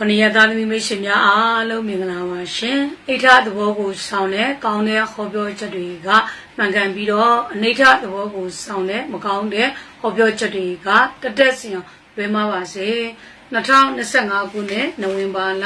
ခொနည်းသားသမီးမိတ်ဆွေများအားလုံးမင်္ဂလာပါရှင်အိဋ္ဌသဘောကိုဆောင်တဲ့ကောင်းတဲ့ဟောပြောချက်တွေကမှန်ကန်ပြီးတော့အနိဋ္ဌသဘောကိုဆောင်တဲ့မကောင်းတဲ့ဟောပြောချက်တွေကတတက်စီအောင်လွဲမှားပါစေ2025ခုနှစ်နိုဝင်ဘာလ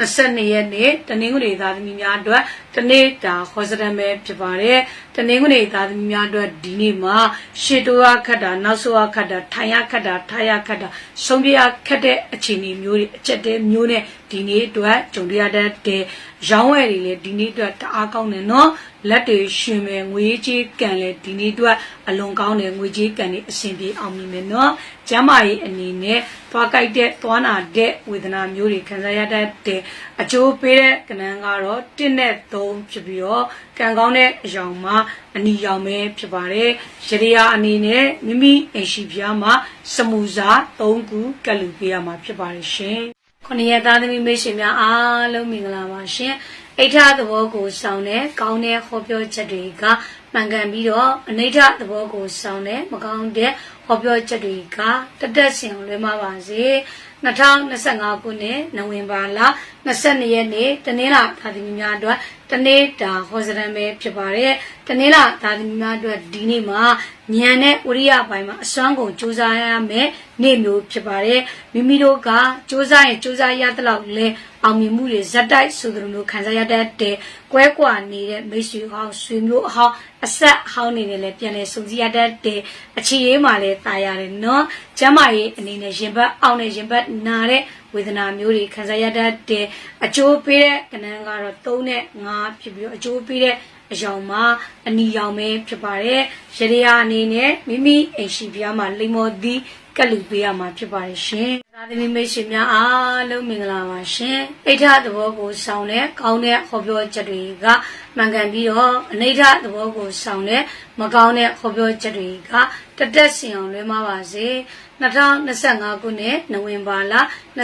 22ရက်နေ့တနင်္ဂနွေသားသမီးများအတွက်တနေ့တာခေါ်စရံပဲဖြစ်ပါတယ်တနင်္ဂနွေသားသမီးများအတွက်ဒီနေ့မှာရှေတိုးရခတ်တာနောက်ဆိုးရခတ်တာထိုင်ရခတ်တာထားရခတ်တာဆုံးပြရခတ်တဲ့အခြေအနေမျိုးတွေအချက်တဲမျိုးနဲ့ဒီနေ့အတွက်ကြုံရတဲ့တဲ့ရောင်းဝယ်တွေလည်းဒီနေ့အတွက်တအားကောင်းတယ်နော်လက်တွေရှင်မယ်ငွေကြေးကန်လည်းဒီနေ့အတွက်အလွန်ကောင်းတယ်ငွေကြေးကန်တွေအဆင်ပြေအောင်မြင်မယ်နော်ကျမ်းမာရေးအနေနဲ့သွားကြိုက်တဲ့သွားနာတဲ့ဝေဒနာမျိုးတွေခံစားရတတ်တဲ့အကျိုးပေးတဲ့ကဏ္ဍကတော့1နဲ့3ဖြစ်ပြီးတော့ကံကောင်းတဲ့အယောင်မှာအနီရောင်ပဲဖြစ်ပါတယ်ရရယာအနေနဲ့မိမိအိမ်ရှိပြားမှာစမူစာ3ခုကတ်လူပေးရမှာဖြစ်ပါတယ်ရှင်ခொနည်းသားသမီးမိတ်ဆွေများအားလုံးမင်္ဂလာပါရှင်အိဋ္ဌသဘောကိုစောင်းတဲ့ကောင်းတဲ့ဟောပြောချက်တွေကမှန်ကန်ပြီးတော့အနိဋ္ဌသဘောကိုစောင်းတဲ့မကောင်းတဲ့ဟောပြောချက်တွေကတတက်စင်အောင်လွဲမှာပါစေ2025ခုနှစ်နိုဝင်ဘာလ22ရက်နေ့တနင်္လာသာသမီများအတွက်တနေ့တာဟောစရံပဲဖြစ်ပါတယ်တနင်္လာသာသမီများအတွက်ဒီနေ့မှာဉာဏ်နဲ့ဝိရိယပိုင်းမှာအစွမ်းကုန်စူးစမ်းရမယ်နေ့မျိုးဖြစ်ပါတယ်မိမိတို့ကစူးစမ်းရင်စူးစမ်းရတဲ့လောက်လဲအောင်မြင်မှုတွေဇက်တိုက်ဆိုသလိုမျိုးခံစားရတတ်တဲ့ကွဲကွာနေတဲ့မိတ်ဆွေဟောင်းဆွေမျိုးအဟောင်းအဆက်ဟောင်းနေတယ်လည်းပြန်လဲစုံစည်းရတတ်တဲ့အခြေရေးမှလည်းตายရတယ်နော်ကျမ်းမာရေးအနေနဲ့ရင်ဘတ်အောင်နဲ့ရင်ဘတ်နာတဲ့ဝေဒနာမျိုးတွေခံစားရတတ်တဲ့အကျိုးပေးတဲ့ကဏ္ဍကတော့3နဲ့5ဖြစ်ပြီးတော့အကျိုးပေးတဲ့အယောင်မှာအနီရောင်ပဲဖြစ်ပါတယ်ရရယာအနေနဲ့မိမိအိမ်ရှိပြားမှာလိမ္မော်သီးကတ်လူပေးရမှာဖြစ်ပါတယ်ရှင် သာသမီမိတ်ဆွေများအားလုံးမင်္ဂလာပါရှင်အိဋ္ဌသဘောကိုဆောင်တဲ့ကောင်းတဲ့ဟောပြောချက်တွေကမှန်ကန်ပြီးတော့အနိဋ္ဌသဘောကိုဆောင်တဲ့မကောင်းတဲ့ဟောပြောချက်တွေကတတက်စင်အောင်လွဲမှားပါစေ2025ခုနှစ်နိုဝင်ဘာလ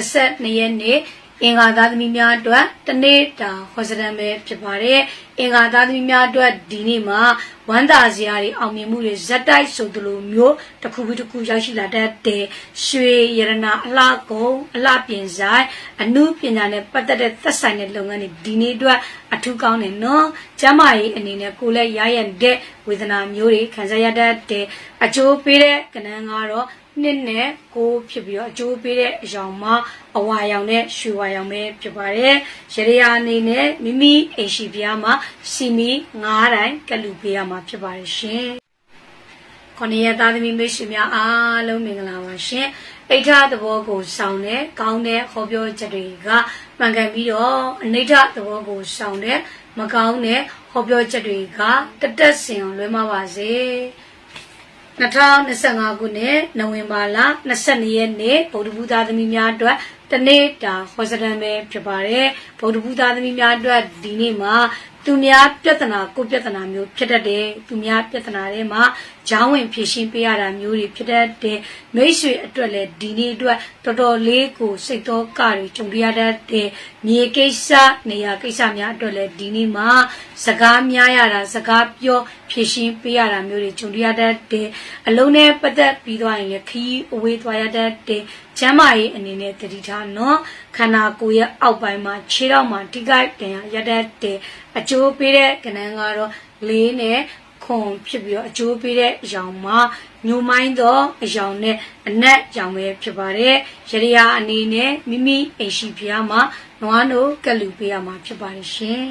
22ရက်နေ့ အင်္ဂါသားသမီးများအတွက်တနေ့တာခေါ်စရံပဲဖြစ်ပါတယ်အင်္ဂါသားသမီးများအတွက်ဒီနေ့မှာဝမ်းသာစရာတွေအောင်မြင်မှုတွေဇက်တိုက်ဆိုသလိုမျိုးတစ်ခုပြီးတစ်ခုရောက်ရှိလာတတ်တဲ့ရွှေရတနာအလှကုန်အလှပြင်ဆိုင်အမှုပညာနဲ့ပတ်သက်တဲ့သက်ဆိုင်တဲ့လုပ်ငန်းတွေဒီနေ့အတွက်အထူးကောင်းတယ်နော်ကျမကြီးအနေနဲ့ကိုယ်လည်းရရတဲ့ဝေဒနာမျိုးတွေခံစားရတတ်တဲ့အကျိုးပေးတဲ့ကဏ္ဍကတော့ နှစ်နဲ့ကိုဖြစ်ပြီးတော့အကျိုးပေးတဲ့အယောင်မှာအဝါရောင်နဲ့ရွှေဝါရောင်ပဲဖြစ်ပါတယ်ရရယာအနေနဲ့မိမိအိမ်ရှိပြားမှာစီမီ9တိုင်းကလူပေးရမှာဖြစ်ပါတယ်ရှင်ခொနည်းရသားသမီးမိတ်ဆွေများအားလုံးမင်္ဂလာပါရှင်အိဋ္ဌသဘောကိုဆောင်တဲ့ကောင်းတဲ့ဟောပြောချက်တွေကမှန်ကန်ပြီးတော့အနိဋ္ဌသဘောကိုဆောင်တဲ့မကောင်းတဲ့ဟောပြောချက်တွေကတတက်စင်အောင်လွဲမှာပါစေ 2025ခုနှစ်နိုဝင်ဘာလ22ရက်နေ့ဗုဒ္ဓဘုရားသမီးများအတွက်တနေ့တာဟောစတန်ပဲဖြစ်ပါတယ်ဗုဒ္ဓဘုရားသမီးများအတွက်ဒီနေ့မှာသူများပြဿနာကိုပြဿနာမျိုးဖြစ်တတ်တယ်သူများပြဿနာတွေမှာ ဂျောင်းဝင်ဖြည့်ရှင်းပေးရတာမျိုးတွေဖြစ်တတ်တယ်မိတ်ဆွေအတွက်လည်းဒီနေ့အတွက်တော်တော်လေးကိုစိတ်တော်ကတွေကြုံရတတ်တယ်မြေကိစ္စနေရာကိစ္စများအတွက်လည်းဒီနေ့မှာစကားများရတာစကားပြောဖြည့်ရှင်းပေးရတာမျိုးတွေကြုံရတတ်တယ်အလုံးနဲ့ပတ်သက်ပြီးသွားရင်လည်းခီးအဝေးသွားရတတ်တယ်ကျမ်းမာရေးအနေနဲ့တတိထားနော်ခန္ဓာကိုယ်ရဲ့အောက်ပိုင်းမှာခြေထောက်မှာထိခိုက်တင်ရတတ်တယ်အကျိုးပေးတဲ့ကဏ္ဍကတော့လေးနဲ့ ခွန်ဖြစ်ပြီးတော့အကျိုးပေးတဲ့အယောင်မှာညိုမိုင်းသောအယောင်နဲ့အနက်ရောင်ပဲဖြစ်ပါတယ်ရရယာအနေနဲ့မိမိအိမ်ရှိဖျားမှာနွားနိုးကလူပေးရမှာဖြစ်ပါတယ်ရှင်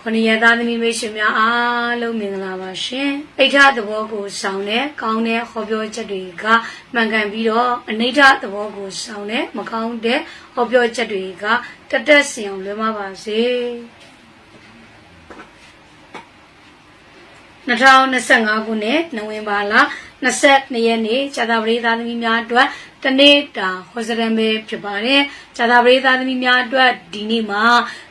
ခொနည်းရသားသမီးမိတ်ဆွေများအားလုံးမင်္ဂလာပါရှင်အိဋ္ဌသဘောကိုဆောင်တဲ့ကောင်းတဲ့ဟောပြောချက်တွေကမှန်ကန်ပြီးတော့အနိဋ္ဌသဘောကိုဆောင်တဲ့မကောင်းတဲ့ဟောပြောချက်တွေကတတက်စင်အောင်လွဲမှာပါစေ 2025ခုနှစ်နိုဝင်ဘာလ22ရက်နေ့ဇာတာပရိသသမီးများအတွက်တနေ့တာဟောစရံပဲဖြစ်ပါတယ်ဇာတာပရိသသမီးများအတွက်ဒီနေ့မှာ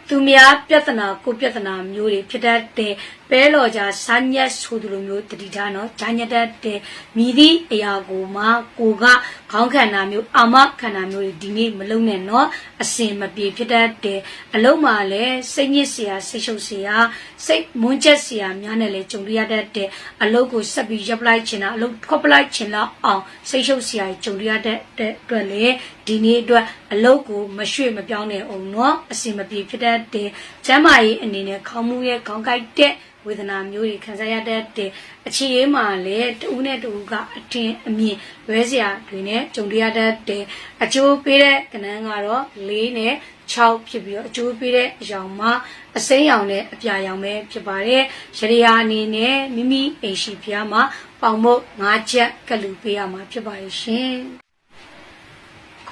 သူများပြဿနာကိုပြဿနာမျိုးတွေဖြစ်တတ်တဲ့ ပဲလော်ကြဆန်းညက်ဆိုသူလိုမျိုးတတိထားနော်ဂျာညက်တတ်တဲ့မိသည့်အရာကိုမှကိုကခေါင်းခန္ဓာမျိုးအာမခန္ဓာမျိုးတွေဒီနေ့မလုံနဲ့နော်အစင်မပြေဖြစ်တတ်တဲ့အလုံးမှာလည်းစိတ်ညစ်စရာစိတ်ရှုပ်စရာစိတ်မွန်းချက်စရာများနဲ့လည်းကြုံရတတ်တဲ့အလုံးကိုဆက်ပြီးရပ်ပလိုက်ချင်တာအလုံးခွက်ပလိုက်ချင်တော့အောင်စိတ်ရှုပ်စရာကြုံရတတ်တဲ့အတွက်လေဒီနေ့အတွက်အလုံးကိုမရွှေ့မပြောင်းနဲ့အောင်နော်အစင်မပြေဖြစ်တတ်တဲ့ကျမ်းမာရေးအနေနဲ့ခေါင်းမူရဲ့ခေါင်းကိုက်တဲ့ဝေဒနာမျိုးတွေခံစားရတတ်တဲ့အခြေရေးမှာလည်းတဦးနဲ့တဦးကအထင်အမြင်လွဲစရာတွေနဲ့ကြုံရတတ်တဲ့အကျိုးပေးတဲ့ကဏ္ဍကတော့၄နဲ့6ဖြစ်ပြီးတော့အကျိုးပေးတဲ့အရောင်မှာအစိမ်းရောင်နဲ့အပြာရောင်ပဲဖြစ်ပါတယ်။ရရအနေနဲ့မိမိအိမ်ရှိဖျားမှာပေါင်မုတ်၅ချက်ကလူပေးရမှာဖြစ်ပါရဲ့ရှင်။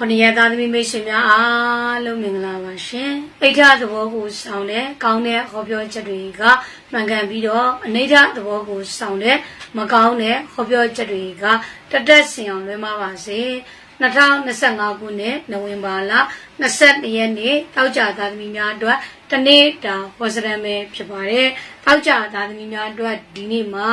ခொနရသားသမီးမိတ်ဆွေများအားလုံးမင်္ဂလာပါရှင်။အိဋ္ဌသဘောကိုဆောင်တဲ့ကောင်းတဲ့ဟောပြောချက်တွေကမှန်ကန်ပြီးတော့အနိဋ္ဌသဘောကိုဆောင်တဲ့မကောင်းတဲ့ဟောပြောချက်တွေကတတက်စင်အောင်လွှဲမပါစေ။2025ခုနှစ်နိုဝင်ဘာလ22ရက်နေ့တောက်ကြသားသမီးများအတွက်တနေ့တာဝဇရံပဲဖြစ်ပါတယ်။တောက်ကြသားသမီးများအတွက်ဒီနေ့မှာ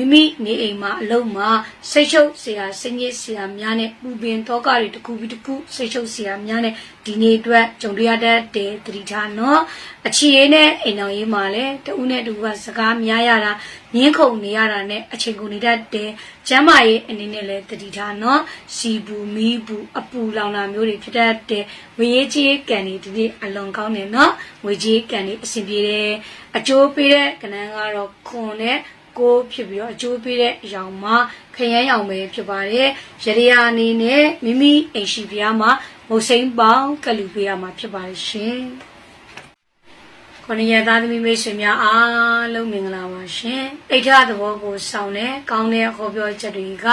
မိမိနေအိမ်မှာအလုံးမှာဆိတ်ချုပ်စရာဆင်းရဲစရာများနဲ့ပူပင်တော့ကတွေတစ်ခုပြီးတစ်ခုဆိတ်ချုပ်စရာများနဲ့ဒီနေ့အတွက်ကြုံတွေ့ရတဲ့တတိထားနော်အခြေအနေနဲ့အိမ်တော်ရေးမှာလည်းတဦးနဲ့တူကစကားများရတာငင်းခုန်နေရတာနဲ့အချိန်ကုန်နေတတ်တယ်ကျမ်းမာရေးအနေနဲ့လည်းတတိထားနော်စီဘူးမီးဘူးအပူလောင်တာမျိုးတွေဖြစ်တတ်တယ်ငွေရေးချေးကန်တွေဒီနေ့အလွန်ကောင်းတယ်နော်ငွေချေးကန်တွေအဆင်ပြေတယ်အကျိုးပေးတဲ့ကဏ္ဍကတော့ခွန်နဲ့ ကိုဖြစ်ပြီးတော့အကျိုးပေးတဲ့အရောင်မှာခရမ်းရောင်ပဲဖြစ်ပါတယ်။ရရယာအနေနဲ့မိမိအိမ်ရှိပြားမှာမုတ်စိမ့်ပေါင်းကလူပေးရမှာဖြစ်ပါတယ်ရှင်။ခொနရသားသမီးမိတ်ဆွေများအားလုံးမင်္ဂလာပါရှင်။အိဋ္ဌသဘောကိုစောင့်တဲ့ကောင်းတဲ့ဟောပြောချက်တွေက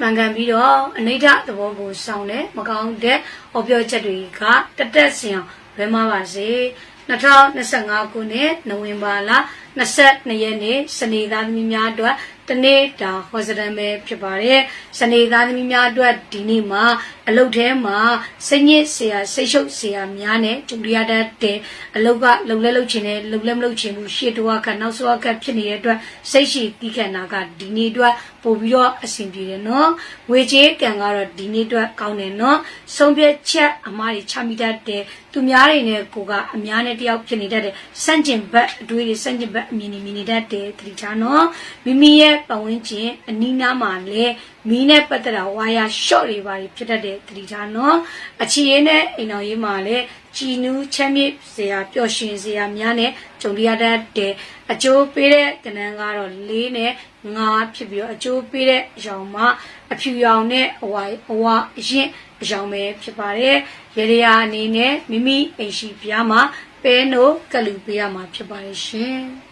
မှန်ကန်ပြီးတော့အနိဋ္ဌသဘောကိုစောင့်တဲ့မကောင်းတဲ့ဟောပြောချက်တွေကတတက်စင်အောင်လွဲမပါစေ။2025ခုနှစ်နိုဝင်ဘာလ 22ရက်နေ့စနေသားသမီးများအတွက်တနေ့တာဟောစရံပဲဖြစ်ပါတယ်။စနေသားသမီးများအတွက်ဒီနေ့မှာအလုပ်ထဲမှာစိတ်ညစ်ဆရာစိတ်ရှုပ်ဆရာများနဲ့ဒုတိယတန်းတဲ့အလုပ်ကလုံလဲလုံချင်တယ်လုံလဲမလုံချင်ဘူးရှေ့တော့ကနောက်ဆုံးကဖြစ်နေတဲ့အတွက်စိတ်ရှိတိခဏနာကဒီနေ့အတွက်ပို့ပြီးတော့အဆင်ပြေတယ်နော်ငွေကြေးကံကတော့ဒီနေ့အတွက်ကောင်းတယ်နော်ဆုံးဖြတ်ချက်အမှားတွေချမိတတ်တယ်သူများတွေနဲ့ကိုကအများနဲ့တယောက်ဖြစ်နေတတ်တယ်စန့်ကျင်ဘက်အတွေးတွေစန့်ကျင်ဘက်အမြင်တွေမြင်နေတတ်တယ်သတိထားနော်မိမိရဲ့ပတ်ဝန်းကျင်အနီးနားမှာလည်း မီးနဲ့ပတ်သက်တာဝါယာရှော့တွေပါဖြစ်တတ်တဲ့သတိထားနော်အချီရေးနဲ့အိမ်တော်ရေးမှာလည်းကြည်နူးချမ်းမြေ့စရာပျော်ရွှင်စရာများနဲ့ကြုံရတတ်တဲ့အကျိုးပေးတဲ့ကဏ္ဍကတော့၄နဲ့၅ဖြစ်ပြီးတော့အကျိုးပေးတဲ့အရောင်မှာအဖြူရောင်နဲ့အဝါအဝါရင်အရောင်ပဲဖြစ်ပါတယ်ရေရရာအနေနဲ့မိမိအိမ်ရှိပြားမှာပဲနိုးကလူပေးရမှာဖြစ်ပါတယ်ရှင်